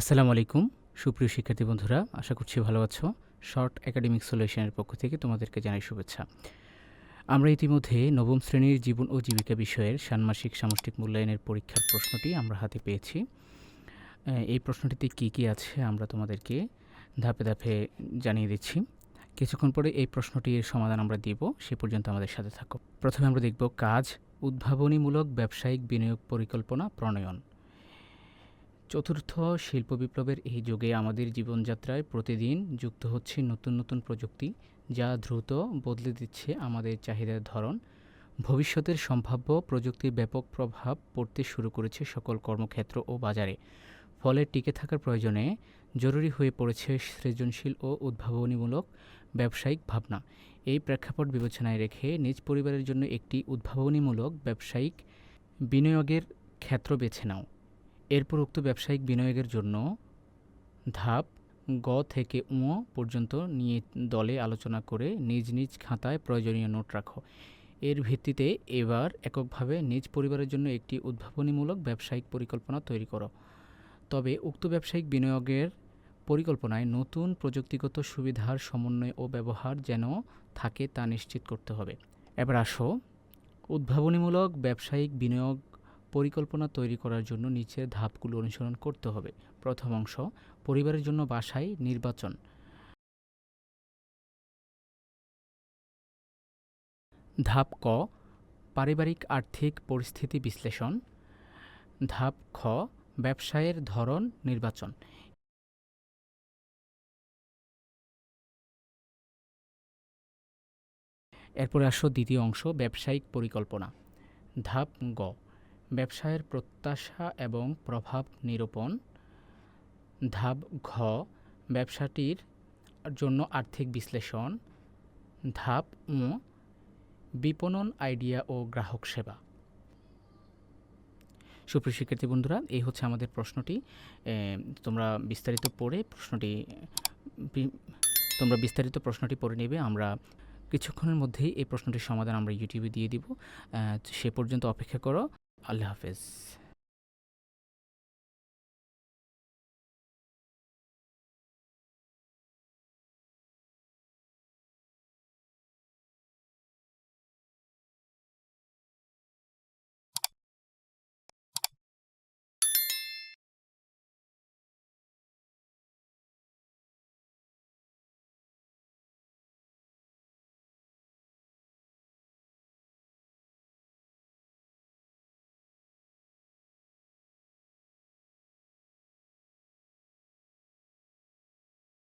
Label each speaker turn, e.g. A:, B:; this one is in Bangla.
A: আসসালামু আলাইকুম। সুপ্রিয় শিক্ষার্থী বন্ধুরা, আশা করছি ভালো আছো। শর্ট একাডেমিক সলিউশনের পক্ষ থেকে তোমাদেরকে জানাই শুভেচ্ছা। আমরা ইতিমধ্যে নবম শ্রেণির জীবন ও জীবিকা বিষয়ের ষান্মাসিক সামষ্টিক মূল্যায়নের পরীক্ষার প্রশ্নটি আমরা হাতে পেয়েছি। এই প্রশ্নটিতে কী কী আছে আমরা তোমাদেরকে ধাপে ধাপে জানিয়ে দিচ্ছি। কিছুক্ষণ পরে এই প্রশ্নটির সমাধান আমরা দিব, সে পর্যন্ত আমাদের সাথে থাকো। প্রথমে আমরা দেখব কাজ, উদ্ভাবনীমূলক ব্যবসায়িক বিনিয়োগ পরিকল্পনা প্রণয়ন। চতুর্থ শিল্প বিপ্লবের এই যুগে আমাদের জীবনযাত্রায় প্রতিদিন যুক্ত হচ্ছে নতুন নতুন প্রযুক্তি, যা দ্রুত বদলে দিচ্ছে আমাদের চাহিদার ধরন। ভবিষ্যতের সম্ভাব্য প্রযুক্তির ব্যাপক প্রভাব পড়তে শুরু করেছে সকল কর্মক্ষেত্র ও বাজারে। ফলে টিকে থাকার প্রয়োজনে জরুরি হয়ে পড়েছে সৃজনশীল ও উদ্ভাবনীমূলক ব্যবসায়িক ভাবনা। এই প্রেক্ষাপট বিবেচনায় রেখে নিজ পরিবারের জন্য একটি উদ্ভাবনীমূলক ব্যবসায়িক বিনিয়োগের ক্ষেত্র বেছে নাও। এরপর উক্ত ব্যবসায়িক বিনিয়োগের জন্য ধাপ গ থেকে উ পর্যন্ত নিয়ে দলে আলোচনা করে নিজ নিজ খাতায় প্রয়োজনীয় নোট রাখো। এর ভিত্তিতে এবার এককভাবে নিজ পরিবারের জন্য একটি উদ্ভাবনীমূলক ব্যবসায়িক পরিকল্পনা তৈরি করো। তবে উক্ত ব্যবসায়িক বিনিয়োগের পরিকল্পনায় নতুন প্রযুক্তিগত সুবিধার সমন্বয় ও ব্যবহার যেন থাকে তা নিশ্চিত করতে হবে। এবার আসো, উদ্ভাবনীমূলক ব্যবসায়িক বিনিয়োগ পরিকল্পনা তৈরি করার জন্য নিচের ধাপগুলো অনুসরণ করতে হবে। প্রথম অংশ, পরিবারের জন্য বাসায় নির্বাচন। ধাপ ক, পারিবারিক আর্থিক পরিস্থিতি বিশ্লেষণ। ধাপ খ, ব্যবসায়ের ধরন নির্বাচন। এরপরে আসো দ্বিতীয় অংশ, ব্যবসায়িক পরিকল্পনা। ধাপ গ ব্যবসায়ের প্রত্যাশা এবং প্রভাব নিরূপণ। ধাপ ঘ, ব্যবসাটির জন্য আর্থিক বিশ্লেষণ। ধাপ উ বিপণন আইডিয়া ও গ্রাহক সেবা। সুপ্রিয় শিক্ষার্থী বন্ধুরা, এই হচ্ছে আমাদের প্রশ্নটি। তোমরা বিস্তারিত পড়ে প্রশ্নটি তোমরা বিস্তারিত প্রশ্নটি পড়ে নেবে। আমরা কিছুক্ষণের মধ্যেই এই প্রশ্নটির সমাধান আমরা ইউটিউবে দিয়ে দিব। সে পর্যন্ত অপেক্ষা করো। আল্লাহ হাফেজ।